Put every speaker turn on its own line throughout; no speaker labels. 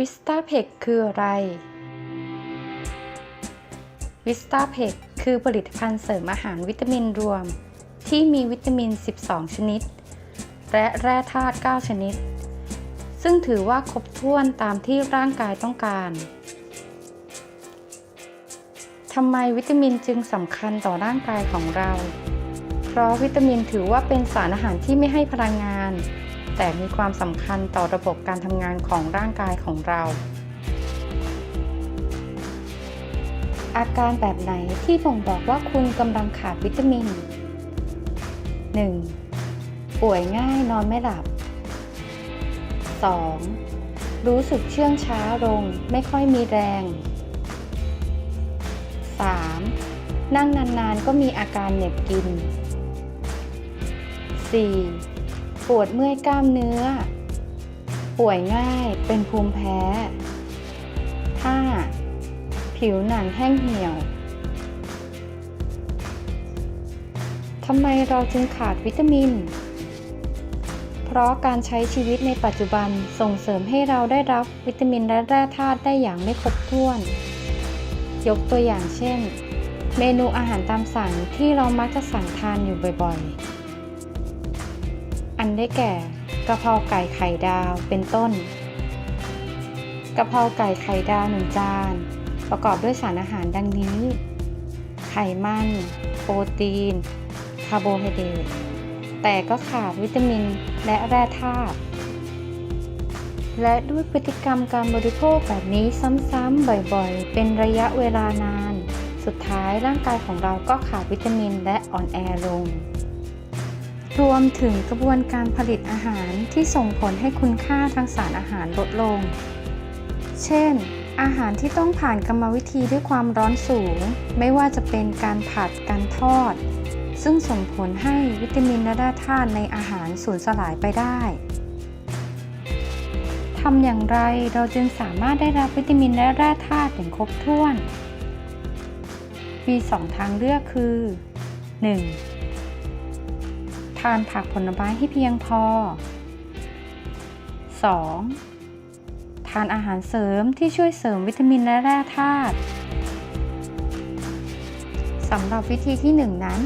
วิสตาเพกคืออะไร วิสตาเพกคือผลิตภัณฑ์เสริมอาหารวิตามินรวม ที่มีวิตามิน 12 ชนิด และแร่ธาตุ 9 ชนิด ซึ่งถือว่าครบถ้วนตามที่ร่างกายต้องการทำไมวิตามินจึงสำคัญต่อร่างกายของเรา เพราะวิตามินถือว่าเป็นสารอาหารที่ไม่ให้พลังงาน แต่มีความสำคัญต่อระบบการทำงานของร่างกายของเรา อาการแบบไหนที่บ่งบอกว่าคุณกำลังขาดวิตามิน 1. ป่วยง่ายนอนไม่หลับ 2. รู้สึกเชื่องช้าลงไม่ค่อยมีแรง 3. นั่งนานๆก็มีอาการเหน็บกิน 4. ปวดเมื่อยกล้ามเนื้อ ป่วยง่ายเป็นภูมิแพ้ 5. ผิวหนังแห้งเหี่ยว ทำไมเราจึงขาดวิตามิน เพราะการใช้ชีวิตในปัจจุบันส่งเสริมให้เราได้รับวิตามินและแร่ธาตุได้อย่างไม่ครบถ้วน ยกตัวอย่างเช่น เมนูอาหารตามสั่งที่เรามักจะสั่งทานอยู่บ่อยๆ อันได้แก่กะเพราไก่ไข่ดาวเป็นต้นกะเพราไก่ไข่ดาวหนึ่งจาน ประกอบด้วยสารอาหารดังนี้ ไขมัน โปรตีน คาร์โบไฮเดรตแต่ก็ขาดวิตามินและแร่ธาตุและด้วยพฤติกรรมการบริโภคแบบนี้ซ้ำๆบ่อยๆ เป็นระยะเวลานาน สุดท้ายร่างกายของเราก็ขาดวิตามินและอ่อนแอลง รวมถึงกระบวนการผลิตอาหารที่ส่งผลให้คุณค่าทางสารอาหารลดลง เช่น อาหารที่ต้องผ่านกรรมวิธีด้วยความร้อนสูง ไม่ว่าจะเป็นการผัด การทอด ซึ่งส่งผลให้วิตามินและแร่ธาตุในอาหารสูญสลายไปได้ทำอย่างไรเราจึงสามารถได้รับวิตามินและแร่ธาตุอย่างครบถ้วน มี 2 ทางเลือกคือ 1. านผักผลไม้ให้เพียงพอ 2. ทานอาหารเสริมที่ช่วยเสริมวิตามินและแร่ธาตุสำหรับวิธีที่ 1 นั้น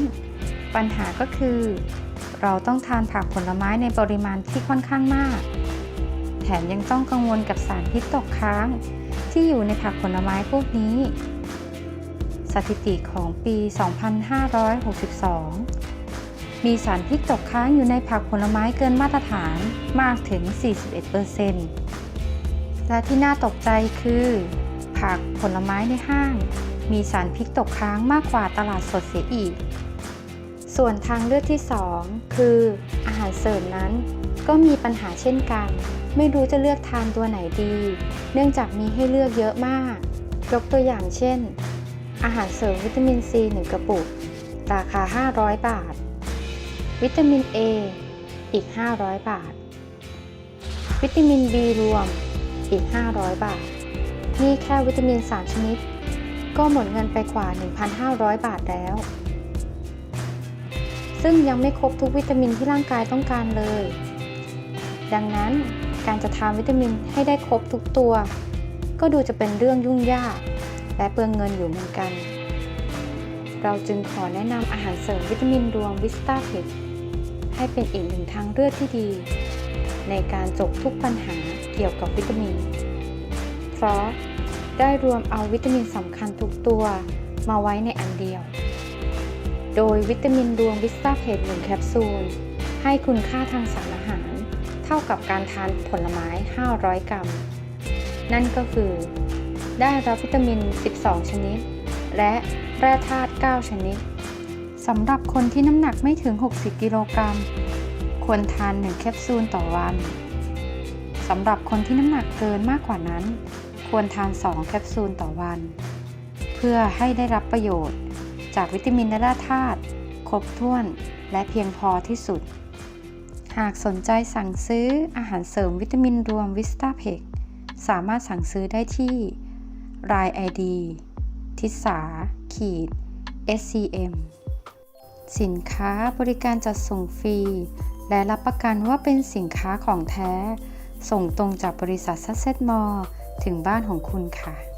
ปัญหาก็คือ เราต้องทานผักผลไม้ในปริมาณที่ค่อนข้างมาก แถมยังต้องกังวลกับสารพิษตกค้าง ที่อยู่ในผักผลไม้พวกนี้ สถิติของปี 2562 มีสารพิษตกค้างอยู่ในผักผลไม้เกินมาตรฐานมากถึง 41%และที่น่าตกใจคือ ผักผลไม้ในห้าง มีสารพิษตกค้างมากกว่าตลาดสดเสียอีก ส่วนทางเลือกที่ 2 คือ อาหารเสริมนั้น ก็มีปัญหาเช่นกัน ไม่รู้จะเลือกทานตัวไหนดี เนื่องจากมีให้เลือกเยอะมาก ยกตัวอย่างเช่น อาหารเสริมวิตามินซี1กระปุก ราคา 500 บาท วิตามิน A อีก 500 บาท วิตามิน B รวมอีก 500 บาท นี่แค่วิตามิน 3 ชนิด ก็หมดเงินไปกว่า 1,500 บาทแล้ว ซึ่งยังไม่ครบทุกวิตามินที่ร่างกายต้องการเลย ดังนั้นการจะทานวิตามินให้ได้ครบทุกตัว ก็ดูจะเป็นเรื่องยุ่งยาก และเปลืองเงินอยู่เหมือนกัน เราจึงขอแนะนำอาหารเสริมวิตามินรวมวิสตาเพก ให้เป็นอีกหนึ่งทางเลือกที่ดี ในการจบทุกปัญหาเกี่ยวกับวิตามิน เพราะได้รวมเอาวิตามินสำคัญทุกตัวมาไว้ในอันเดียว โดยวิตามินรวมวิสตาเพกหนึ่งแคปซูล ให้คุณค่าทางสารอาหาร เท่ากับการทานผลไม้ 500 กรัม นั่นก็คือ ได้รับวิตามิน 12 ชนิด และแร่ธาตุ 9 ชนิด สำหรับคนที่น้ำหนักไม่ถึง 60 กิโลกรัม ควรทาน 1 แคปซูลต่อวัน สำหรับคนที่น้ำหนักเกินมากกว่านั้น ควรทาน 2 แคปซูลต่อวัน เพื่อให้ได้รับประโยชน์ จากวิตามินและธาตุครบถ้วนและเพียงพอที่สุด หากสนใจสั่งซื้ออาหารเสริมวิตามินรวมวิสตาเพกสามารถสั่งซื้อได้ที่ราย ID ทิสาขีด SCM สินค้าบริการจัดส่งฟรี และรับประกันว่าเป็นสินค้าของแท้ ส่งตรงจากบริษัทซัสเซตมอลถึงบ้านของคุณค่ะ